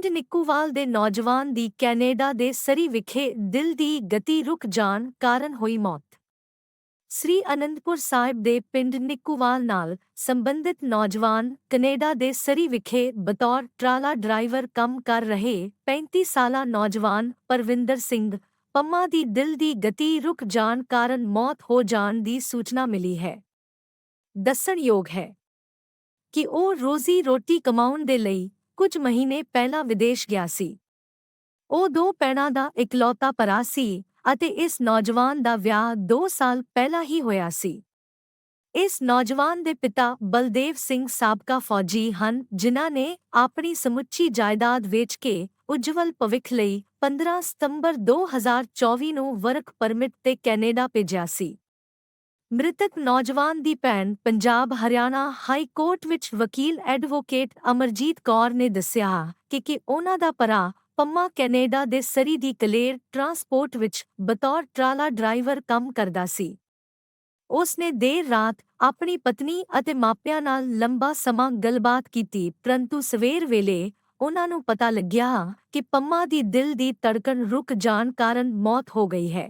ਪਿੰਡ ਨਿੱਕੂਵਾਲ ਦੇ ਨੌਜਵਾਨ ਦੀ ਕੈਨੇਡਾ ਦੇ ਸਰੀ ਵਿਖੇ ਦਿਲ ਦੀ ਗਤੀ ਰੁਕ ਜਾਣ ਕਾਰਨ ਹੋਈ ਮੌਤ। ਸ੍ਰੀ ਅਨੰਦਪੁਰ ਸਾਹਿਬ ਦੇ ਪਿੰਡ ਨਿੱਕੂਵਾਲ ਨਾਲ ਸੰਬੰਧਿਤ ਨੌਜਵਾਨ ਕੈਨੇਡਾ ਦੇ ਸਰੀ ਵਿਖੇ ਬਤੌਰ ਟਰਾਲਾ ਡਰਾਈਵਰ ਕੰਮ ਕਰ ਰਹੇ 35 ਸਾਲਾ ਨੌਜਵਾਨ ਪਰਵਿੰਦਰ ਸਿੰਘ ਪੰਮਾ ਦੀ ਦਿਲ ਦੀ ਗਤੀ ਰੁਕ ਜਾਣ ਕਾਰਨ ਮੌਤ ਹੋ ਜਾਣ ਦੀ ਸੂਚਨਾ ਮਿਲੀ ਹੈ। ਦੱਸਣਯੋਗ ਹੈ ਕਿ ਉਹ ਰੋਜ਼ੀ ਰੋਟੀ ਕਮਾਉਣ ਦੇ ਲਈ ਕੁਝ ਮਹੀਨੇ ਪਹਿਲਾਂ ਵਿਦੇਸ਼ ਗਿਆ ਸੀ। ਉਹ ਦੋ ਭੈਣਾਂ ਦਾ ਇਕਲੌਤਾ ਭਰਾ ਸੀ ਅਤੇ ਇਸ ਨੌਜਵਾਨ ਦਾ ਵਿਆਹ 2 ਸਾਲ ਪਹਿਲਾਂ ਹੀ ਹੋਇਆ ਸੀ। ਇਸ ਨੌਜਵਾਨ ਦੇ ਪਿਤਾ ਬਲਦੇਵ ਸਿੰਘ ਸਾਬਕਾ ਫੌਜੀ ਹਨ, ਜਿਨ੍ਹਾਂ ਨੇ ਆਪਣੀ ਸਮੁੱਚੀ ਜਾਇਦਾਦ ਵੇਚ ਕੇ ਉਜਵਲ ਭਵਿੱਖ ਲਈ 15 ਸਤੰਬਰ 2024 ਨੂੰ ਵਰਕ ਪਰਮਿਟ ਤੇ ਕੈਨੇਡਾ ਭੇਜਿਆ ਸੀ। ਮ੍ਰਿਤਕ ਨੌਜਵਾਨ ਦੀ ਭੈਣ ਪੰਜਾਬ, ਹਰਿਆਣਾ ਹਾਈ ਕੋਰਟ ਵਿੱਚ ਵਕੀਲ ਐਡਵੋਕੇਟ ਅਮਰਜੀਤ ਕੌਰ ਨੇ ਦੱਸਿਆ ਕਿ ਕਿ ਉਹਨਾਂ ਦਾ ਭਰਾ ਪੰਮਾ ਕੈਨੇਡਾ ਦੇ ਸਰੀ ਦੀ ਕਲੇਰ ਟਰਾਂਸਪੋਰਟ ਵਿੱਚ ਬਤੌਰ ਟਰਾਲਾ ਡਰਾਈਵਰ ਕੰਮ ਕਰਦਾ ਸੀ। ਉਸ ਨੇ ਦੇਰ ਰਾਤ ਆਪਣੀ ਪਤਨੀ ਅਤੇ ਮਾਪਿਆਂ ਨਾਲ ਲੰਬਾ ਸਮਾਂ ਗੱਲਬਾਤ ਕੀਤੀ, ਪਰੰਤੂ ਸਵੇਰ ਵੇਲੇ ਉਹਨਾਂ ਨੂੰ ਪਤਾ ਲੱਗਿਆ ਕਿ ਪੰਮਾ ਦੀ ਦਿਲ ਦੀ ਧੜਕਣ ਰੁਕ ਜਾਣ ਕਾਰਨ ਮੌਤ ਹੋ ਗਈ ਹੈ।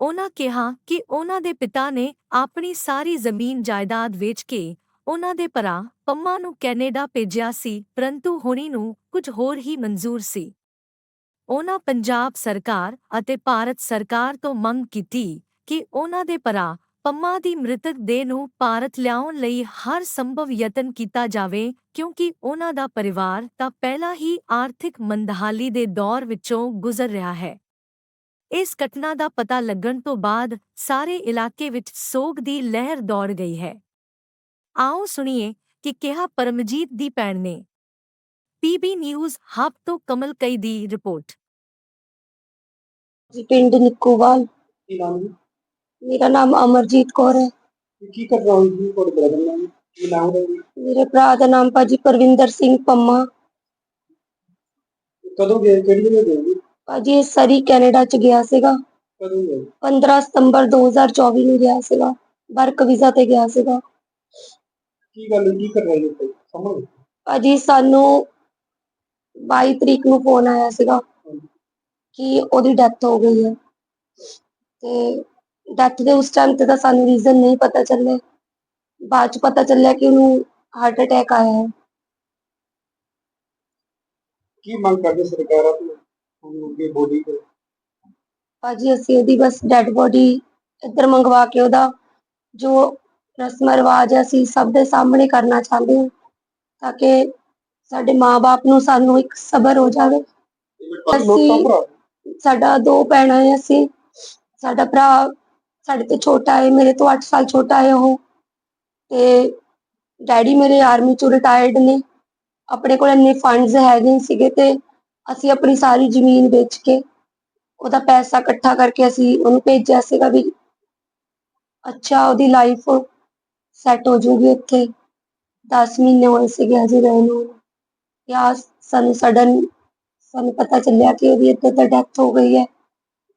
ਉਹਨਾਂ ਕਿਹਾ ਕਿ ਉਹਨਾਂ ਦੇ ਪਿਤਾ ਨੇ ਆਪਣੀ ਸਾਰੀ ਜ਼ਮੀਨ ਜਾਇਦਾਦ ਵੇਚ ਕੇ ਉਹਨਾਂ ਦੇ ਭਰਾ ਪੰਮਾ ਨੂੰ ਕੈਨੇਡਾ ਭੇਜਿਆ ਸੀ, ਪਰੰਤੂ ਹੁਣੀ ਨੂੰ ਕੁਝ ਹੋਰ ਹੀ ਮਨਜ਼ੂਰ ਸੀ। ਉਹਨਾਂ ਪੰਜਾਬ ਸਰਕਾਰ ਅਤੇ ਭਾਰਤ ਸਰਕਾਰ ਤੋਂ ਮੰਗ ਕੀਤੀ ਕਿ ਉਹਨਾਂ ਦੇ ਭਰਾ ਪੰਮਾ ਦੀ ਮ੍ਰਿਤਕ ਦੇਹ ਨੂੰ ਭਾਰਤ ਲਿਆਉਣ ਲਈ ਹਰ ਸੰਭਵ ਯਤਨ ਕੀਤਾ ਜਾਵੇ, ਕਿਉਂਕਿ ਉਹਨਾਂ ਦਾ ਪਰਿਵਾਰ ਤਾਂ ਪਹਿਲਾਂ ਹੀ ਆਰਥਿਕ ਮੰਦਹਾਲੀ ਦੇ ਦੌਰ ਵਿੱਚੋਂ ਗੁਜ਼ਰ ਰਿਹਾ ਹੈ। ਇਸ ਘਟਨਾ ਦਾ ਪਤਾ ਲੱਗਣ ਤੋਂ ਬਾਅਦ ਸਾਰੇ ਇਲਾਕੇ ਵਿੱਚ ਸੋਗ ਦੀ ਲਹਿਰ ਦੌੜ ਗਈ ਹੈ। ਆਓ ਸੁਣੀਏ ਕਿ ਕਿਹਾ ਪਰਮਜੀਤ ਦੀ ਭੈਣ ਨੇ। ਪੀਬੀ ਨਿਊਜ਼ ਹਬ ਤੋਂ ਕਮਲ ਕਈ ਦੀ ਰਿਪੋਰਟ। ਜੀ ਪਿੰਡ ਨਿੱਕੂਵਾਲ। ਕੀ ਨਾਮ ਜੀ ਮੇਰਾ ਨਾਮ ਅਮਰਜੀਤ ਕੌਰ ਹੈ। ਤੇ ਕੀ ਕਰ ਰਹੇ ਜੀ ਤੁਹਾਡੇ ਬ੍ਰਦਰ ਨਾਲ ਕੀ ਨਾਮ ਹੈ? ਜੀ ਮੇਰੇ ਭਰਾ ਦਾ ਨਾਮ ਭਾਜੀ ਪਰਵਿੰਦਰ ਸਿੰਘ ਪੰਮਾ। ਕਦੋਂ ਗਏ? ਕਿਹੜੀ ਜਗ੍ਹਾ ਗਏ? ਜੀ ਭਾਜੀ ਇਹ ਸਰੀ ਕੈਨੇਡਾ ਚ ਗਿਆ ਸੀਗਾ। ਕਦੋਂ ਗਏ 15 ਸਤੰਬਰ 2024 ਨੂੰ ਗਿਆ ਸੀਗਾ। ਵਰਕ ਵੀਜ਼ਾ ਤੇ ਗਿਆ ਸੀਗਾ। ਕੀ ਗੱਲ ਕੀ ਕਰ ਰਹੇ ਹੋ ਸਮਝ ਭਾਜੀ ਸਾਨੂੰ 22 ਤਰੀਕ ਨੂੰ ਫੋਨ ਆਇਆ ਸੀਗਾ ਕਿ ਉਹਦੀ ਡੈਥ ਹੋ ਗਈ ਹੈ। ਤੇ ਡੈਥ ਦੇ ਉਸ ਟਾਈਮ ਤੇ ਤਾਂ ਸਾਨੂੰ ਰੀਜ਼ਨ ਨਹੀਂ ਪਤਾ ਚੱਲੇ ਬਾਅਦ ਚ ਪਤਾ ਚੱਲਿਆ ਕਿ ਉਹਨੂੰ ਹਾਰਟ ਅਟੈਕ ਆਇਆ ਹੈ। ਕੀ ਮੰਗ ਕਰਦੇ ਸਰਕਾਰਾਂ ਤੋਂ ਉਹਨੂੰ ਅੱਗੇ ਬੋਡੀ ਤੇ। ਭਾਜੀ ਅਸੀਂ ਉਹਦੀ ਬਸ ਡੈੱਡ ਬੋਡੀ ਇੱਧਰ ਮੰਗਵਾ ਕੇ ਉਹਦਾ ਜੋ ਰਸਮ ਰਿਵਾਜ ਹੈ ਅਸੀਂ ਸਭ ਦੇ ਸਾਹਮਣੇ ਕਰਨਾ ਚਾਹੁੰਦੇ ਹਾਂ ਤਾਂ ਕਿ ਸਾਡੇ ਮਾਪੇ ਨੂੰ ਸਾਨੂੰ ਇੱਕ ਸਬਰ ਹੋ ਜਾਵੇ। ਭਰਾ ਸਾਡਾ ਦੋ ਭੈਣਾਂ ਹੈ ਅਸੀਂ। ਸਾਡਾ ਭਰਾ ਸਾਡੇ ਤੋਂ ਛੋਟਾ ਹੈ ਮੇਰੇ ਤੋਂ 8 ਸਾਲ ਛੋਟਾ ਹੈ ਉਹ। ਤੇ ਡੈਡੀ ਮੇਰੇ ਆਰਮੀ ਚੋਂ ਰਿਟਾਇਰਡ ਨੇ। ਆਪਣੇ ਕੋਲ ਇੰਨੇ ਫੰਡਸ ਹੈਗੇ ਨਹੀਂ ਸੀਗੇ ਤੇ ਅਸੀਂ ਆਪਣੀ ਸਾਰੀ ਜ਼ਮੀਨ ਵੇਚ ਕੇ ਉਹਦਾ ਪੈਸਾ ਇਕੱਠਾ ਕਰਕੇ ਅਸੀਂ ਉਹਨੂੰ ਭੇਜਿਆ ਸੀਗਾ ਵੀ ਅੱਛਾ ਉਹਦੀ ਲਾਈਫ ਸੈੱਟ ਹੋ ਜੂਗੀ ਇੱਥੇ 10 ਮਹੀਨੇ ਹੋਏ ਸੀਗੇ ਹਜੇ ਰਹੇ ਨੂੰ। ਯਾ ਸਾਨੂੰ ਸਡਨ ਸਾਨੂੰ ਪਤਾ ਚੱਲਿਆ ਕਿ ਉਹਦੀ ਇੱਥੇ ਤਾਂ ਡੈਥ ਹੋ ਗਈ ਹੈ।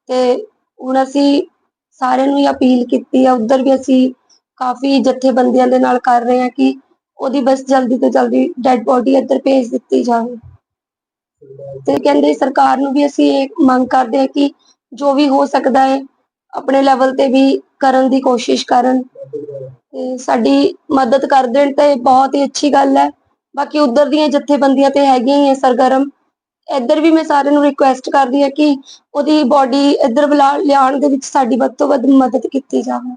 ਤੇ ਹੁਣ ਅਸੀਂ ਸਾਰਿਆਂ ਨੂੰ ਹੀ ਅਪੀਲ ਕੀਤੀ ਹੈ ਉਧਰ ਵੀ ਅਸੀਂ ਕਾਫੀ ਜਥੇਬੰਦੀਆਂ ਦੇ ਨਾਲ ਕਰ ਰਹੇ ਹਾਂ ਕਿ ਉਹਦੀ ਬਸ ਜਲਦੀ ਤੋਂ ਜਲਦੀ ਡੈੱਡ ਬੋਡੀ ਇੱਧਰ ਭੇਜ ਦਿੱਤੀ ਜਾਵੇ। ਤੇ ਕਹਿੰਦੇ ਸਰਕਾਰ ਨੂੰ ਵੀ ਅਸੀਂ ਇਹ ਮੰਗ ਕਰਦੇ ਹਾਂ ਕਿ ਜੋ ਵੀ ਹੋ ਸਕਦਾ ਹੈ, ਆਪਣੇ ਲੈਵਲ ਤੇ ਵੀ ਕਰਨ ਦੀ ਕੋਸ਼ਿਸ਼ ਕਰਨ। ਤੇ ਸਾਡੀ ਮਦਦ ਕਰ ਦੇਣ ਤੇ ਬਹੁਤ ਹੀ ਅੱਛੀ ਗੱਲ ਹੈ। ਬਾਕੀ ਉਧਰ ਦੀਆਂ ਜਥੇਬੰਦੀਆਂ ਤੇ ਹੈਗੀਆਂ ਹੀ ਹੈ ਸਰਗਰਮ। ਇੱਧਰ ਵੀ ਮੈਂ ਸਾਰਿਆਂ ਨੂੰ ਰਿਕੁਐਸਟ ਕਰਦੀ ਹਾਂ ਕਿ ਉਹਦੀ ਬਾਡੀ ਇੱਧਰ ਬੁਲਾ ਲਿਆਉਣ ਦੇ ਵਿੱਚ ਸਾਡੀ ਵੱਧ ਤੋਂ ਵੱਧ ਮਦਦ ਕੀਤੀ ਜਾਵੇ।